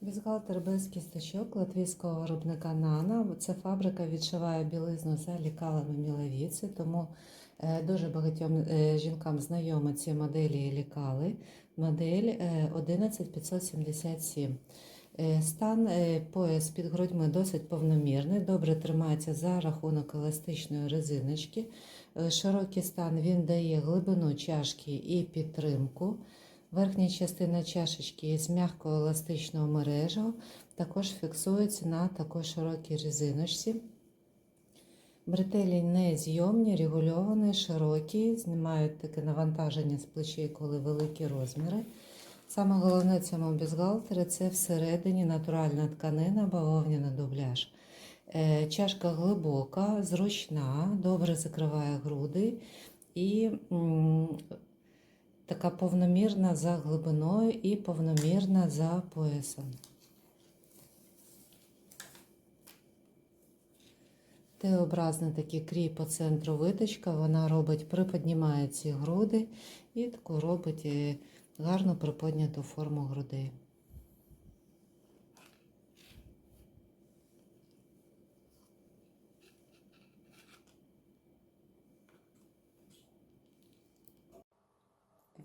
Бюстгальтер без кісточок латвійського виробника Нана. Це фабрика відшиває білизну за лікалами міловіці, тому е, дуже багатьом е, жінкам знайомі ці моделі і лікали. Модель е, 11577. Е, Стан пояс під грудьми досить повномірний, добре тримається за рахунок еластичної резиночки. Широкий стан він дає глибину чашки і підтримку. Верхня частина чашечки з м'якого еластичного мережу також фіксується на також широкій резиночці. Бретелі не зйомні, регульовані, широкі, знімають таке навантаження з плечей, коли великі розміри. Саме головне в цьому бюстгальтері – це всередині натуральна тканина, бавовняна дубляж. Е, Чашка глибока, зручна, добре закриває груди і така повномірна за глибиною і повномірна за поясом. Т-образний такий крій по центру виточка, вона робить, приподнімає ці груди і таку робить е, гарну приподняту форму грудей.